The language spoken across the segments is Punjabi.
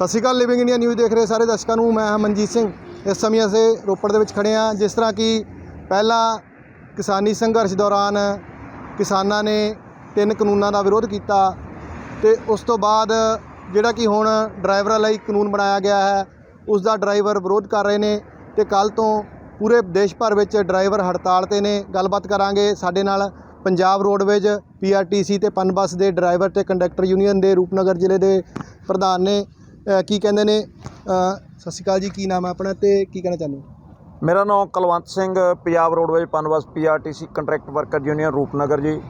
Sat Sri Akal living India news ਦੇਖ ਰਹੇ ਸਾਰੇ ਦਰਸ਼ਕਾਂ ਨੂੰ। ਮੈਂ ਹਾਂ ਮਨਜੀਤ ਸਿੰਘ। ਇਸ ਸਮੇਂ ਅਸੀਂ ਰੋਪੜ ਦੇ ਵਿੱਚ ਖੜੇ ਹਾਂ, ਜਿਸ ਤਰ੍ਹਾਂ ਕਿ ਪਹਿਲਾਂ ਕਿਸਾਨੀ ਸੰਘਰਸ਼ ਦੌਰਾਨ ਕਿਸਾਨਾਂ ਨੇ ਤਿੰਨ ਕਾਨੂੰਨਾਂ ਦਾ ਵਿਰੋਧ ਕੀਤਾ ਤੇ ਉਸ ਤੋਂ ਬਾਅਦ ਜਿਹੜਾ ਕਿ ਹੁਣ ਡਰਾਈਵਰਾਂ ਲਈ ਕਾਨੂੰਨ ਬਣਾਇਆ ਗਿਆ ਹੈ, ਉਸ ਦਾ ਡਰਾਈਵਰ ਵਿਰੋਧ ਕਰ ਰਹੇ ਨੇ ਤੇ ਕੱਲ ਤੋਂ ਪੂਰੇ ਦੇਸ਼ ਭਰ ਵਿੱਚ ਡਰਾਈਵਰ ਹੜਤਾਲ ਤੇ ਨੇ। ਗੱਲਬਾਤ ਕਰਾਂਗੇ ਸਾਡੇ ਨਾਲ ਪੰਜਾਬ ਰੋਡਵੇਜ ਪੀਆਰਟੀਸੀ ਤੇ ਪਨਬੱਸ ਦੇ ਡਰਾਈਵਰ ਤੇ ਕੰਡਕਟਰ ਯੂਨੀਅਨ ਦੇ ਰੂਪਨਗਰ ਜ਼ਿਲ੍ਹੇ ਦੇ ਪ੍ਰਧਾਨ ਨੇ। ਕੀ ਕਹਿੰਦੇ ਨੇ? ਸਤਿ ਸ਼੍ਰੀ ਅਕਾਲ ਜੀ ਕੀ ਨਾਮ ਹੈ ਆਪਣਾ ਤੇ ਕੀ ਕਹਿਣਾ ਚਾਹੁੰਦੇ ਹੋ? ਮੇਰਾ ਨਾਮ Kulwant Singh Punjab Roadways Punbus PRTC contract worker union Rupnagar ji.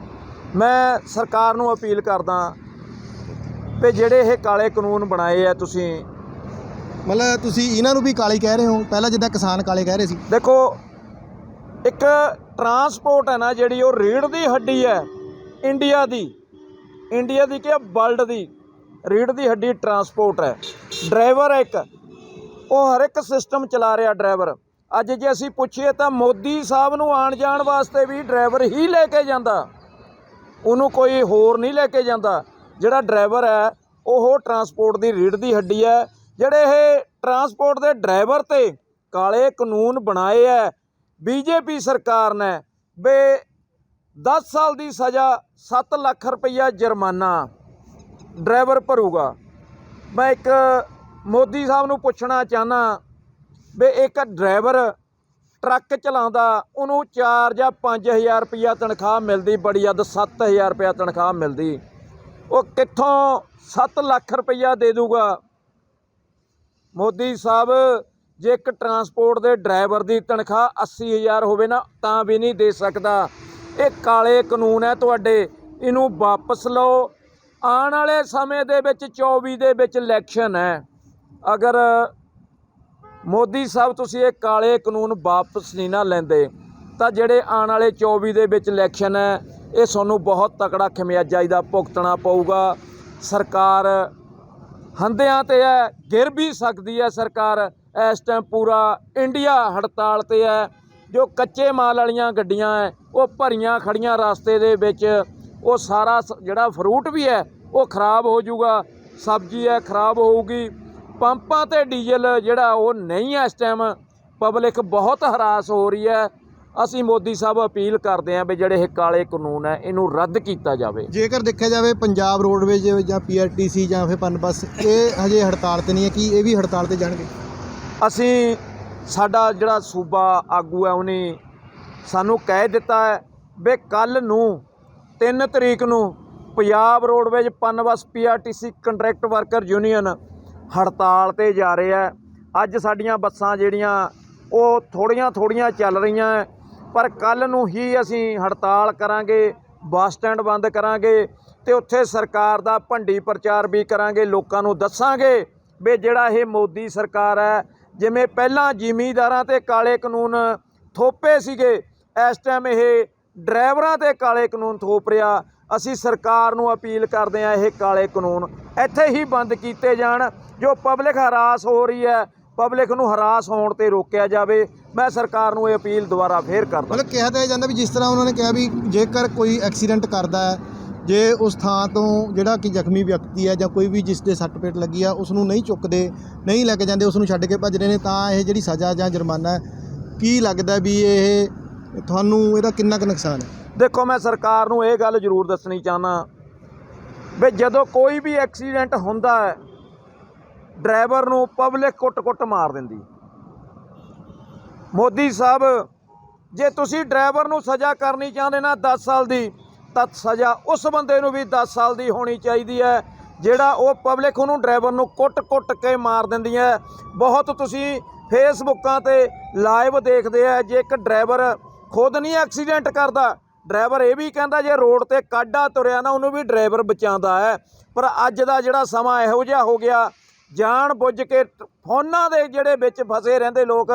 ਮੈਂ ਸਰਕਾਰ ਨੂੰ ਅਪੀਲ ਕਰਦਾ ਵੀ ਜਿਹੜੇ ਇਹ ਕਾਲੇ ਕਾਨੂੰਨ ਬਣਾਏ ਆ ਤੁਸੀਂ ਮਤਲਬ ਤੁਸੀਂ ਇਹਨਾਂ ਨੂੰ ਵੀ ਕਾਲੇ ਕਹਿ ਰਹੇ ਹੋ? ਪਹਿਲਾਂ ਜਿੱਦਾਂ ਕਿਸਾਨ ਕਾਲੇ ਕਹਿ ਰਹੇ ਸੀ। ਦੇਖੋ ਇੱਕ ਟਰਾਂਸਪੋਰਟ ਹੈ ਨਾ ਜਿਹੜੀ ਉਹ ਰੀੜ ਦੀ ਹੱਡੀ ਹੈ ਇੰਡੀਆ ਦੀ। ਇੰਡੀਆ ਦੀ ਕਿ ਵਰਲਡ ਦੀ। ਰੀੜ ਦੀ ਹੱਡੀ ਟਰਾਂਸਪੋਰਟ ਹੈ। ਡਰਾਈਵਰ ਇੱਕ। ਉਹ ਹਰ ਇੱਕ ਸਿਸਟਮ ਚਲਾ ਰਿਹਾ ਡਰਾਈਵਰ ਅੱਜ ਜੇ ਅਸੀਂ ਪੁੱਛੀਏ ਤਾਂ ਮੋਦੀ ਸਾਹਿਬ ਨੂੰ ਆਣ ਜਾਣ ਵਾਸਤੇ ਵੀ ਡਰਾਈਵਰ ਹੀ ਲੈ ਕੇ ਜਾਂਦਾ। ਉਹਨੂੰ ਕੋਈ ਹੋਰ ਨਹੀਂ ਲੈ ਕੇ ਜਾਂਦਾ। ਜਿਹੜਾ ਡਰਾਈਵਰ ਹੈ, ਉਹ ਟਰਾਂਸਪੋਰਟ ਦੀ ਰੀੜ ਦੀ ਹੱਡੀ ਹੈ। ਜਿਹੜੇ ਇਹ ਟਰਾਂਸਪੋਰਟ ਦੇ ਡਰਾਈਵਰ ਤੇ ਕਾਲੇ ਕਾਨੂੰਨ ਬਣਾਏ ਹੈ, ਬੀਜੇਪੀ ਸਰਕਾਰ ਨੇ, ਬੇ 10 ਸਾਲ ਦੀ ਸਜ਼ਾ 7 ਲੱਖ ਰੁਪਈਆ ਜੁਰਮਾਨਾ। ਡਰਾਈਵਰ ਭਰੂਗਾ। ਮੈਂ ਇੱਕ ਮੋਦੀ ਸਾਹਿਬ ਨੂੰ ਪੁੱਛਣਾ ਚਾਹਨਾ ਵੀ ਇੱਕ ਡਰਾਈਵਰ ਟਰੱਕ ਚਲਾਉਂਦਾ, ਉਹਨੂੰ 4 ਜਾਂ 5000 ਰੁਪਈਆ ਤਨਖਾਹ ਮਿਲਦੀ, ਬੜੀ ਅੱਧ 7000 ਰੁਪਇਆ ਤਨਖਾਹ ਮਿਲਦੀ। ਉਹ ਕਿੱਥੋਂ 7 ਲੱਖ ਰੁਪਈਆ ਦੇ ਦੂਗਾ? ਮੋਦੀ ਸਾਹਿਬ, ਜੇ ਇੱਕ ਟਰਾਂਸਪੋਰਟ ਦੇ ਡਰਾਈਵਰ ਦੀ ਤਨਖਾਹ 80000 ਹੋਵੇ ਨਾ, ਤਾਂ ਵੀ ਨਹੀਂ ਦੇ ਸਕਦਾ। ਇਹ ਕਾਲੇ ਕਾਨੂੰਨ ਹੈ ਤੁਹਾਡੇ, ਇਹਨੂੰ ਵਾਪਸ ਲਓ ਆਉਣ ਵਾਲੇ ਸਮੇਂ ਦੇ ਵਿੱਚ 24 ਦੇ ਵਿੱਚ ਇਲੈਕਸ਼ਨ ਹੈ। ਅਗਰ ਮੋਦੀ ਸਾਹਿਬ ਤੁਸੀਂ ਇਹ ਕਾਲੇ ਕਾਨੂੰਨ ਵਾਪਸ ਨਹੀਂ ਨਾ ਲੈਂਦੇ, ਤਾਂ ਜਿਹੜੇ ਆਉਣ ਵਾਲੇ 24 ਦੇ ਵਿੱਚ ਇਲੈਕਸ਼ਨ ਹੈ, ਇਹ ਤੁਹਾਨੂੰ ਬਹੁਤ ਤਕੜਾ ਖਮਿਆਜਾ ਇਹਦਾ ਭੁਗਤਣਾ ਪਊਗਾ। ਸਰਕਾਰ ਹੰਦਿਆਂ ਤੇ ਹੈ, ਗਿਰ ਵੀ ਸਕਦੀ ਹੈ ਸਰਕਾਰ। ਇਸ ਟਾਈਮ ਪੂਰਾ ਇੰਡੀਆ ਹੜਤਾਲ ਤੇ ਹੈ। ਜੋ ਕੱਚੇ ਮਾਲ ਵਾਲੀਆਂ ਗੱਡੀਆਂ ਹੈ, ਉਹ ਭਰੀਆਂ ਖੜੀਆਂ ਰਸਤੇ ਦੇ ਵਿੱਚ ਉਹ ਸਾਰਾ ਜਿਹੜਾ ਫਰੂਟ ਵੀ ਹੈ ਉਹ ਖਰਾਬ ਹੋ ਜਾਊਗਾ ਸਬਜ਼ੀ ਹੈ ਖਰਾਬ ਹੋਊਗੀ। ਪੰਪਾਂ ਤੇ ਡੀਜ਼ਲ ਜਿਹੜਾ ਉਹ ਨਹੀਂ ਹੈ ਇਸ ਟਾਈਮ ਪਬਲਿਕ ਬਹੁਤ ਹਰਾਸ ਹੋ ਰਹੀ ਹੈ। ਅਸੀਂ ਮੋਦੀ ਸਾਹਿਬ ਅਪੀਲ ਕਰਦੇ ਹਾਂ ਵੀ ਜਿਹੜੇ ਇਹ ਕਾਲੇ ਕਾਨੂੰਨ ਹੈ ਇਹਨੂੰ ਰੱਦ ਕੀਤਾ ਜਾਵੇ। ਜੇਕਰ ਦੇਖਿਆ ਜਾਵੇ ਪੰਜਾਬ ਰੋਡਵੇਜ ਜਾਂ ਪੀਆਰਟੀਸੀ ਜਾਂ ਫਿਰ ਪਨਬੱਸ ਇਹ ਹਜੇ ਹੜਤਾਲ ਤੇ ਨਹੀਂ ਹੈ ਕੀ ਇਹ ਵੀ ਹੜਤਾਲ ਤੇ ਜਾਣਗੇ? ਅਸੀਂ ਸਾਡਾ ਜਿਹੜਾ ਸੂਬਾ ਆਗੂ ਹੈ ਉਹਨੇ ਸਾਨੂੰ ਕਹਿ ਦਿੱਤਾ ਹੈ ਵੀ ਕੱਲ ਨੂੰ 3 ਤਰੀਕ ਨੂੰ Punjab Roadways Punbus PRTC contract worker union ਹੜਤਾਲ ਤੇ ਜਾ ਰਿਹਾ ਅੱਜ ਸਾਡੀਆਂ ਬੱਸਾਂ ਜਿਹੜੀਆਂ, ਉਹ ਥੋੜੀਆਂ ਥੋੜੀਆਂ ਚੱਲ ਰਹੀਆਂ ਪਰ ਕੱਲ ਨੂੰ ਹੀ ਅਸੀਂ ਹੜਤਾਲ ਕਰਾਂਗੇ, ਬੱਸ ਸਟੈਂਡ ਬੰਦ ਕਰਾਂਗੇ ਤੇ ਉੱਥੇ ਸਰਕਾਰ ਦਾ ਭੰਡੀ ਪ੍ਰਚਾਰ ਵੀ ਕਰਾਂਗੇ, ਲੋਕਾਂ ਨੂੰ ਦੱਸਾਂਗੇ ਵੀ ਜਿਹੜਾ ਇਹ ਮੋਦੀ ਸਰਕਾਰ ਹੈ, ਜਿਵੇਂ ਪਹਿਲਾਂ ਜ਼ਿਮੀਂਦਾਰਾਂ ਤੇ ਕਾਲੇ ਕਾਨੂੰਨ ਥੋਪੇ ਸੀਗੇ, ਇਸ ਟਾਈਮ ਇਹ ਡਰਾਈਵਰਾਂ ਤੇ ਕਾਲੇ ਕਾਨੂੰਨ ਥੋਪ ਰਿਹਾ। ਅਸੀਂ ਸਰਕਾਰ ਨੂੰ ਅਪੀਲ ਕਰਦੇ ਹਾਂ ਇਹ ਕਾਲੇ ਕਾਨੂੰਨ ਇੱਥੇ ਹੀ ਬੰਦ ਕੀਤੇ ਜਾਣ, ਜੋ ਪਬਲਿਕ ਹਰਾਸ ਹੋ ਰਹੀ ਹੈ। ਪਬਲਿਕ ਨੂੰ ਹਰਾਸ ਹੋਣ ਤੇ ਰੋਕਿਆ ਜਾਵੇ। ਮੈਂ ਸਰਕਾਰ ਨੂੰ ਇਹ ਅਪੀਲ ਦੁਬਾਰਾ ਫੇਰ ਕਰਦਾ ਮਤਲਬ ਕਿਹਾ ਤਾਂ ਇਹ ਜਾਂਦਾ ਵੀ ਜਿਸ ਤਰ੍ਹਾਂ ਉਹਨਾਂ ਨੇ ਕਿਹਾ ਵੀ ਜੇਕਰ ਕੋਈ ਐਕਸੀਡੈਂਟ ਕਰਦਾ ਹੈ, ਜੇ ਉਸ ਥਾਂ ਤੋਂ ਜਿਹੜਾ ਕਿ ਜ਼ਖਮੀ ਵਿਅਕਤੀ ਹੈ ਜਾਂ ਕੋਈ ਵੀ ਜਿਸ ਦੇ ਸੱਟ ਪੇਟ ਲੱਗੀ ਆ, ਉਸ ਨੂੰ ਨਹੀਂ ਚੁੱਕਦੇ, ਨਹੀਂ ਲੈ ਕੇ ਜਾਂਦੇ, ਉਸ ਨੂੰ ਛੱਡ ਕੇ ਭੱਜ ਰਹੇ ਨੇ, ਤਾਂ ਇਹ ਜਿਹੜੀ ਸਜ਼ਾ ਜਾਂ ਜੁਰਮਾਨਾ ਕੀ ਲੱਗਦਾ ਵੀ ਇਹ ਤੁਹਾਨੂੰ ਇਹਦਾ ਕਿੰਨਾ ਕੁ ਨੁਕਸਾਨ ਹੈ? ਦੇਖੋ, ਮੈਂ ਸਰਕਾਰ ਨੂੰ ਇਹ ਗੱਲ ਜ਼ਰੂਰ ਦੱਸਣੀ ਚਾਹਨਾ ਵੀ ਜਦੋਂ ਕੋਈ ਵੀ ਐਕਸੀਡੈਂਟ ਹੁੰਦਾ ਹੈ, ਡਰਾਈਵਰ ਨੂੰ ਪਬਲਿਕ ਕੁੱਟ-ਕੁੱਟ ਮਾਰ ਦਿੰਦੀ। ਮੋਦੀ ਸਾਹਿਬ, ਜੇ ਤੁਸੀਂ ਡਰਾਈਵਰ ਨੂੰ ਸਜ਼ਾ ਕਰਨੀ ਚਾਹੁੰਦੇ ਨਾ 10 ਸਾਲ ਦੀ, ਤਾਂ ਸਜ਼ਾ ਉਸ ਬੰਦੇ ਨੂੰ ਵੀ 10 ਸਾਲ ਦੀ ਹੋਣੀ ਚਾਹੀਦੀ ਹੈ, ਜਿਹੜਾ ਉਹ ਪਬਲਿਕ ਉਹਨੂੰ ਡਰਾਈਵਰ ਨੂੰ ਕੁੱਟ-ਕੁੱਟ ਕੇ ਮਾਰ ਦਿੰਦੀ ਹੈ। ਬਹੁਤ ਤੁਸੀਂ ਫੇਸਬੁੱਕਾਂ ਤੇ ਲਾਈਵ ਦੇਖਦੇ ਆ, ਜੇ ਇੱਕ ਡਰਾਈਵਰ ਖੁਦ ਨਹੀਂ ਐਕਸੀਡੈਂਟ ਕਰਦਾ। ਡਰਾਈਵਰ ਇਹ ਵੀ ਕਹਿੰਦਾ ਜੇ ਰੋਡ ਤੇ ਕਾਢਾ ਤੁਰਿਆ ਨਾ, ਉਹਨੂੰ ਵੀ ਡਰਾਈਵਰ ਬਚਾਉਂਦਾ ਹੈ। ਪਰ ਅੱਜ ਦਾ ਜਿਹੜਾ ਸਮਾਂ ਇਹੋ ਜਿਹਾ ਹੋ ਗਿਆ, ਜਾਣ ਬੁੱਝ ਕੇ ਫੋਨਾਂ ਦੇ ਜਿਹੜੇ ਵਿੱਚ ਫਸੇ ਰਹਿੰਦੇ ਲੋਕ,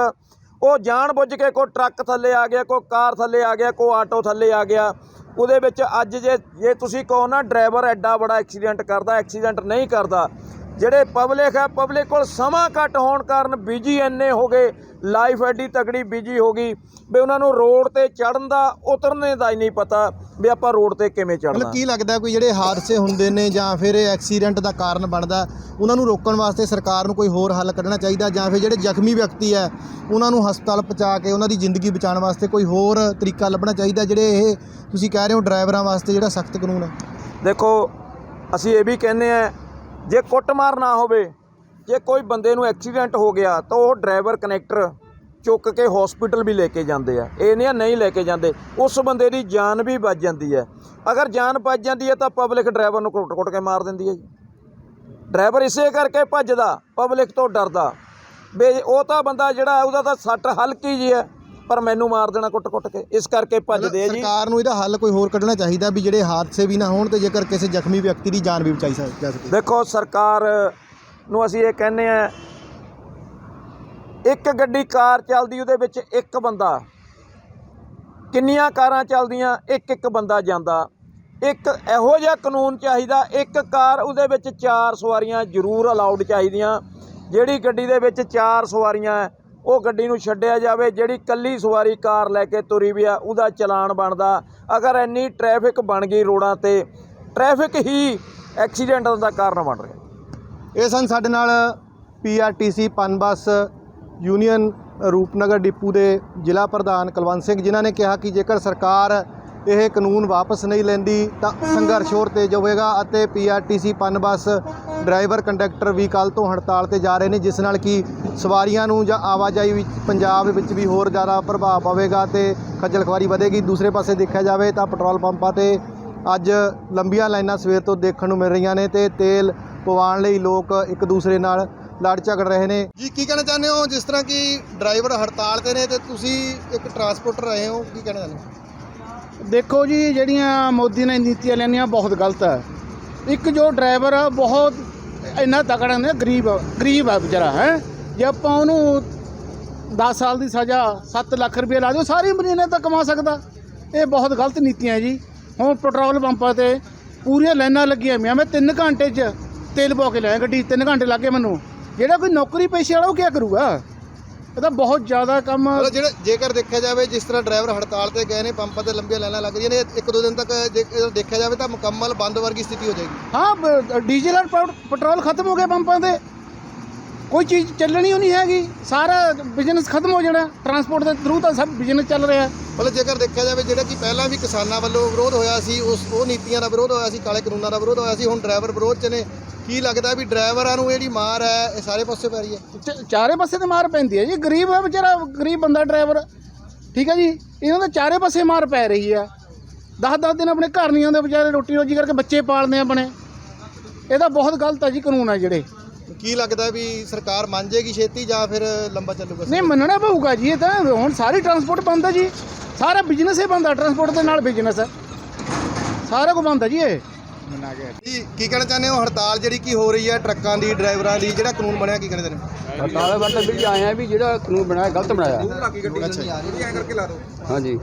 ਉਹ ਜਾਣ ਬੁੱਝ ਕੇ ਕੋਈ ਟਰੱਕ ਥੱਲੇ ਆ ਗਿਆ, ਕੋਈ ਕਾਰ ਥੱਲੇ ਆ ਗਿਆ, ਕੋਈ ਆਟੋ ਥੱਲੇ ਆ ਗਿਆ। ਉਹਦੇ ਵਿੱਚ ਅੱਜ ਜੇ ਜੇ ਤੁਸੀਂ ਕਹੋ ਨਾ, ਡਰਾਈਵਰ ਐਡਾ ਬੜਾ ਐਕਸੀਡੈਂਟ ਕਰਦਾ, ਐਕਸੀਡੈਂਟ ਨਹੀਂ ਕਰਦਾ। ਜਿਹੜੇ ਪਬਲਿਕ ਹੈ ਪਬਲਿਕ ਕੋਲ ਸਮਾਂ ਘੱਟ ਹੋਣ ਕਾਰਨ ਬਿਜ਼ੀ ਇੰਨੇ ਹੋ ਗਏ ਲਾਈਫ ਐਡੀ ਤਕੜੀ ਬਿਜ਼ੀ ਹੋ ਗਈ ਵੀ ਉਹਨਾਂ ਨੂੰ ਰੋਡ ਤੇ ਚੜਨ ਦਾ ਉਤਰਨੇ ਦਾ ਹੀ ਨਹੀਂ ਪਤਾ ਵੀ ਆਪਾਂ ਰੋਡ ਤੇ ਕਿਵੇਂ ਚੜਨਾ ਮਤਲਬ ਕੀ ਲੱਗਦਾ ਕੋਈ ਜਿਹੜੇ ਹਾਦਸੇ ਹੁੰਦੇ ਨੇ ਜਾਂ ਫਿਰ ਇਹ ਐਕਸੀਡੈਂਟ ਦਾ ਕਾਰਨ ਬਣਦਾ ਉਹਨਾਂ ਨੂੰ ਰੋਕਣ ਵਾਸਤੇ ਸਰਕਾਰ ਨੂੰ ਕੋਈ ਹੋਰ ਹੱਲ ਕੱਢਣਾ ਚਾਹੀਦਾ ਜਾਂ ਫਿਰ ਜਿਹੜੇ ਜ਼ਖਮੀ ਵਿਅਕਤੀ ਹੈ ਉਹਨਾਂ ਨੂੰ ਹਸਪਤਾਲ ਪਹੁੰਚਾ ਕੇ ਉਹਨਾਂ ਦੀ ਜ਼ਿੰਦਗੀ ਬਚਾਉਣ ਵਾਸਤੇ ਕੋਈ ਹੋਰ ਤਰੀਕਾ ਲੱਭਣਾ ਚਾਹੀਦਾ ਜਿਹੜੇ ਇਹ ਤੁਸੀਂ ਕਹਿ ਰਹੇ ਹੋ ਡਰਾਈਵਰਾਂ ਵਾਸਤੇ ਜਿਹੜਾ ਸਖਤ ਕਾਨੂੰਨ ਹੈ? ਦੇਖੋ ਅਸੀਂ ਇਹ ਵੀ ਕਹਿੰਦੇ ਆ ਜੇ ਕੁੱਟਮਾਰ ਨਾ ਹੋਵੇ, ਜੇ ਕੋਈ ਬੰਦੇ ਨੂੰ ਐਕਸੀਡੈਂਟ ਹੋ ਗਿਆ, ਤਾਂ ਉਹ ਡਰਾਈਵਰ, ਕਨੈਕਟਰ ਚੁੱਕ ਕੇ ਹਸਪੀਟਲ ਵੀ ਲੈ ਕੇ ਜਾਂਦੇ ਆ। ਇਹ ਨਹੀਂ ਆ, ਨਹੀਂ ਲੈ ਕੇ ਜਾਂਦੇ। ਉਸ ਬੰਦੇ ਦੀ ਜਾਨ ਵੀ ਬਚ ਜਾਂਦੀ ਹੈ। ਅਗਰ ਜਾਨ ਬਚ ਜਾਂਦੀ ਹੈ, ਤਾਂ ਪਬਲਿਕ ਡਰਾਈਵਰ ਨੂੰ ਕੁੱਟ-ਕੁੱਟ ਕੇ ਮਾਰ ਦਿੰਦੀ ਹੈ ਜੀ। ਡਰਾਈਵਰ ਇਸੇ ਕਰਕੇ ਭੱਜਦਾ, ਪਬਲਿਕ ਤੋਂ ਡਰਦਾ। ਬੇ ਉਹ ਤਾਂ ਬੰਦਾ ਜਿਹੜਾ, ਉਹਦਾ ਤਾਂ ਸੱਟ ਹਲਕੀ ਜੀ ਹੈ। ਪਰ ਮੈਨੂੰ ਮਾਰ ਦੇਣਾ ਕੁੱਟ-ਕੁੱਟ ਕੇ। ਇਸ ਕਰਕੇ ਭੱਜਦੇ ਆ ਜੀ। ਸਰਕਾਰ ਨੂੰ ਇਹਦਾ ਹੱਲ ਕੋਈ ਹੋਰ ਕੱਢਣਾ ਚਾਹੀਦਾ ਵੀ ਜਿਹੜੇ ਹਾਦਸੇ ਵੀ ਨਾ ਹੋਣ ਤੇ ਜੇਕਰ ਕਿਸੇ ਜ਼ਖਮੀ ਵਿਅਕਤੀ ਦੀ ਜਾਨ ਵੀ ਬਚਾਈ ਸਕ- ਜਾ ਸਕੇ। ਦੇਖੋ ਸਰਕਾਰ ਨੂੰ ਅਸੀਂ ਇਹ ਕਹਿੰਦੇ ਆ ਇੱਕ ਗੱਡੀ ਕਾਰ ਚੱਲਦੀ ਉਹਦੇ ਵਿੱਚ ਇੱਕ ਬੰਦਾ। ਕਿੰਨੀਆਂ ਕਾਰਾਂ ਚੱਲਦੀਆਂ ਇੱਕ ਇੱਕ ਬੰਦਾ ਜਾਂਦਾ। ਇੱਕ ਇਹੋ ਜਿਹਾ ਕਾਨੂੰਨ ਚਾਹੀਦਾ ਇੱਕ ਕਾਰ ਉਹਦੇ ਵਿੱਚ ਚਾਰ ਸਵਾਰੀਆਂ ਜ਼ਰੂਰ ਅਲਾਉਡ ਚਾਹੀਦੀਆਂ। ਜਿਹੜੀ ਗੱਡੀ ਦੇ ਵਿੱਚ ਚਾਰ ਸਵਾਰੀਆਂ ਹੈ, ਉਹ ਗੱਡੀ ਨੂੰ ਛੱਡਿਆ ਜਾਵੇ, ਜਿਹੜੀ ਕੱਲੀ ਸਵਾਰੀ ਕਾਰ ਲੈ ਕੇ ਤੁਰੀ ਵੀ ਆ, ਉਹਦਾ ਚਲਾਨ ਬਣਦਾ। ਅਗਰ ਇੰਨੀ ਟ੍ਰੈਫਿਕ ਬਣ ਗਈ ਰੋਡਾਂ ਤੇ ਟ੍ਰੈਫਿਕ ਹੀ ਐਕਸੀਡੈਂਟ ਦਾ ਕਾਰਨ ਬਣ ਰਿਹਾ। ਇਹ ਸਨ ਸਾਡੇ ਨਾਲ PRTC Punbus union Rupnagar depot ਦੇ ਜ਼ਿਲ੍ਹਾ ਪ੍ਰਧਾਨ ਕੁਲਵੰਤ ਸਿੰਘ, ਜਿਨ੍ਹਾਂ ਨੇ ਕਿਹਾ ਕਿ ਜੇਕਰ ਸਰਕਾਰ ਇਹ ਕਾਨੂੰਨ ਵਾਪਸ ਨਹੀਂ ਲੈਂਦੀ, ਤਾਂ ਸੰਘਰਸ਼ ਹੋਰ ਤੇਜ਼ ਹੋਵੇਗਾ ਅਤੇ ਪੀਆਰਟੀਸੀ ਪਨਬਸ ਡਰਾਈਵਰ ਕੰਡਕਟਰ ਵੀ ਕੱਲ ਤੋਂ ਹੜਤਾਲ ਤੇ ਜਾ ਰਹੇ ਨੇ, ਜਿਸ ਨਾਲ ਕਿ ਸਵਾਰੀਆਂ ਨੂੰ ਜਾਂ ਆਵਾਜਾਈ ਵਿੱਚ, ਪੰਜਾਬ ਵਿੱਚ ਵੀ ਹੋਰ ਜ਼ਿਆਦਾ ਪ੍ਰਭਾਵ ਪਵੇਗਾ ਤੇ ਖੱਜਲ ਖਵਾਰੀ ਵਧੇਗੀ। ਦੂਸਰੇ ਪਾਸੇ ਦੇਖਿਆ ਜਾਵੇ ਤਾਂ ਪੈਟਰੋਲ ਪੰਪਾਂ ਤੇ ਅੱਜ ਲੰਬੀਆਂ ਲਾਈਨਾਂ ਸਵੇਰ ਤੋਂ ਦੇਖਣ ਨੂੰ ਮਿਲ ਰਹੀਆਂ ਨੇ ਤੇ ਤੇਲ ਪਵਾਉਣ ਲਈ ਲੋਕ ਇੱਕ ਦੂਸਰੇ ਨਾਲ ਲੜ ਝਗੜ ਰਹੇ ਨੇ। ਜੀ, ਕੀ ਕਹਿਣਾ ਚਾਹੁੰਦੇ ਹੋ? ਜਿਸ ਤਰ੍ਹਾਂ ਕਿ ਡਰਾਈਵਰ ਹੜਤਾਲ ਤੇ ਨੇ ਤੇ ਤੁਸੀਂ ਇੱਕ ਟਰਾਂਸਪੋਰਟਰ ਰਹੇ ਹੋ, ਕੀ ਕਹਿਣਾ ਚਾਹੁੰਦੇ ਹੋ? ਦੇਖੋ ਜੀ, ਜਿਹੜੀਆਂ ਮੋਦੀ ਨੇ ਨੀਤੀਆਂ ਲੈਣੀਆਂ ਬਹੁਤ ਗਲਤ ਹੈ। ਇੱਕ ਜੋ ਡਰਾਈਵਰ ਆ, ਬਹੁਤ ਇੰਨਾ ਤਕੜਾ ਨੇ ਗਰੀਬ ਗਰੀਬ ਆ ਵਿਚਾਰਾ, ਹੈ। ਜੇ ਆਪਾਂ ਉਹਨੂੰ 10 ਸਾਲ ਦੀ ਸਜ਼ਾ 7 ਲੱਖ ਰੁਪਏ ਲਾ ਦਿਓ, ਸਾਰੀ ਮਹੀਨੇ ਤਾਂ ਕਮਾ ਸਕਦਾ। ਇਹ ਬਹੁਤ ਗਲਤ ਨੀਤੀਆਂ ਜੀ। ਹੁਣ ਪੈਟਰੋਲ ਪੰਪਾਂ ਤੇ ਪੂਰੀਆਂ ਲਾਈਨਾਂ ਲੱਗੀਆਂ ਹੋਈਆਂ ਮੈਂ 3 ਘੰਟੇ 'ਚ ਤੇਲ ਪਾ ਕੇ ਲਿਆ ਗੱਡੀ 3 ਘੰਟੇ ਲੱਗੇ ਮੈਨੂੰ। ਜਿਹੜਾ ਕੋਈ ਨੌਕਰੀ ਪੇਸ਼ੇ ਵਾਲਾ, ਉਹ ਕੀ ਕਰੂਗਾ? ਇਹ ਤਾਂ ਬਹੁਤ ਜ਼ਿਆਦਾ ਕੰਮ ਮਤਲਬ ਜਿਹੜਾ ਜੇਕਰ ਦੇਖਿਆ ਜਾਵੇ ਜਿਸ ਤਰ੍ਹਾਂ ਡਰਾਈਵਰ ਹੜਤਾਲ ਤੇ ਗਏ ਨੇ ਪੰਪਾਂ ਤੇ ਲੰਬੀਆਂ ਲਾਈਨਾਂ ਲੱਗ ਰਹੀਆਂ ਨੇ ਇੱਕ ਦੋ ਦਿਨ ਤੱਕ ਜੇ ਦੇਖਿਆ ਜਾਵੇ ਤਾਂ ਮੁਕੰਮਲ ਬੰਦ ਵਰਗੀ ਸਥਿਤੀ ਹੋ ਜਾਏਗੀ। ਹਾਂ ਬ- ਡੀਜ਼ਲ ਔਰ ਪੈਟ- ਪੈਟਰੋਲ ਖਤਮ ਹੋ ਗਿਆ ਪੰਪਾਂ ਤੇ। ਕੋਈ ਚੀਜ਼ ਚੱਲਣੀ ਓ ਨਹੀਂ ਹੈਗੀ। ਸਾਰਾ ਬਿਜ਼ਨਸ ਖਤਮ ਹੋ ਜਾਣਾ। ਟਰਾਂਸਪੋਰਟ ਦੇ ਥਰੂ ਤਾਂ ਸਭ ਬਿਜ਼ਨਸ ਚੱਲ ਰਿਹਾ। ਮਤਲਬ ਜੇਕਰ ਦੇਖਿਆ ਜਾਵੇ ਜਿਹੜਾ ਕਿ ਪਹਿਲਾਂ ਵੀ ਕਿਸਾਨਾਂ ਵੱਲੋਂ ਵਿਰੋਧ ਹੋਇਆ ਸੀ ਉਸ ਉਹ ਨੀਤੀਆਂ ਦਾ ਵਿਰੋਧ ਹੋਇਆ ਸੀ ਕਾਲੇ ਕਾਨੂੰਨਾਂ ਦਾ ਵਿਰੋਧ ਹੋਇਆ ਸੀ ਹੁਣ ਡਰਾਈਵਰ ਵਿਰੋਧ ਚ ਨੇ। ਕੀ ਲੱਗਦਾ ਵੀ ਡਰਾਈਵਰਾਂ ਨੂੰ ਜਿਹੜੀ ਮਾਰ ਹੈ ਇਹ ਸਾਰੇ ਪਾਸੇ ਪੈ ਰਹੀ ਹੈ? ਚ- ਚਾਰੇ ਪਾਸੇ ਤੇ ਮਾਰ ਪੈਂਦੀ ਹੈ ਜੀ। ਗਰੀਬ ਹੈ ਵਿਚਾਰਾ ਗਰੀਬ ਬੰਦਾ ਡਰਾਈਵਰ। ਠੀਕ ਹੈ ਜੀ? ਇਹਨਾਂ ਦੇ ਚਾਰੇ ਪਾਸੇ ਮਾਰ ਪੈ ਰਹੀ ਆ 10-10 ਦਿਨ ਆਪਣੇ ਘਰ ਨਹੀਂ ਆਉਂਦੇ ਵਿਚਾਰੇ ਰੋਟੀ ਰੋਜੀ ਕਰਕੇ ਬੱਚੇ ਪਾਲਦੇ ਆ ਆਪਣੇ। ਇਹ ਤਾਂ ਬਹੁਤ ਗਲਤ ਹੈ ਜੀ ਕਾਨੂੰਨ ਹੈ ਜਿਹੜੇ। ਕੀ ਲੱਗਦਾ ਵੀ ਸਰਕਾਰ ਮੰਨ ਜਾਏਗੀ ਛੇਤੀ ਜਾਂ ਫਿਰ ਲੰਬਾ ਚੱਲੂਗਾ ਨਹੀਂ ਮੰਨਣਾ ਪਊਗਾ ਜੀ ਇਹ ਤਾਂ ਹੁਣ ਸਾਰੀ ਟਰਾਂਸਪੋਰਟ ਬੰਦ ਹੈ ਜੀ। ਸਾਰਾ ਬਿਜ਼ਨਸ ਹੀ ਬੰਦ ਹੈ ਟਰਾਂਸਪੋਰਟ ਦੇ ਨਾਲ ਬਿਜ਼ਨਸ ਹੈ ਸਾਰਾ ਕੁਝ ਬੰਦ ਹੈ ਜੀ ਇਹ। ਜੀ ਕੀ ਕਹਿਣਾ ਚਾਹੁੰਦੇ ਹੋ? ਹੜਤਾਲ ਜਿਹੜੀ ਕੀ ਹੋ ਰਹੀ ਹੈ ਟਰੱਕਾਂ ਦੀ ਡਰਾਈਵਰਾਂ ਦੀ ਜਿਹੜਾ ਕਾਨੂੰਨ ਬਣਿਆ ਕੀ ਕਹਿਣਾ ਚਾਹੁੰਦੇ ਹੋ ਹੜਤਾਲ ਵੱਲ ਵੀ ਆਏ ਆ ਵੀ ਜਿਹੜਾ ਕਾਨੂੰਨ ਬਣਾਇਆ ਗਲਤ ਬਣਾਇਆ। ਅੱਛਾ ਜੀ। ਹਾਂਜੀ।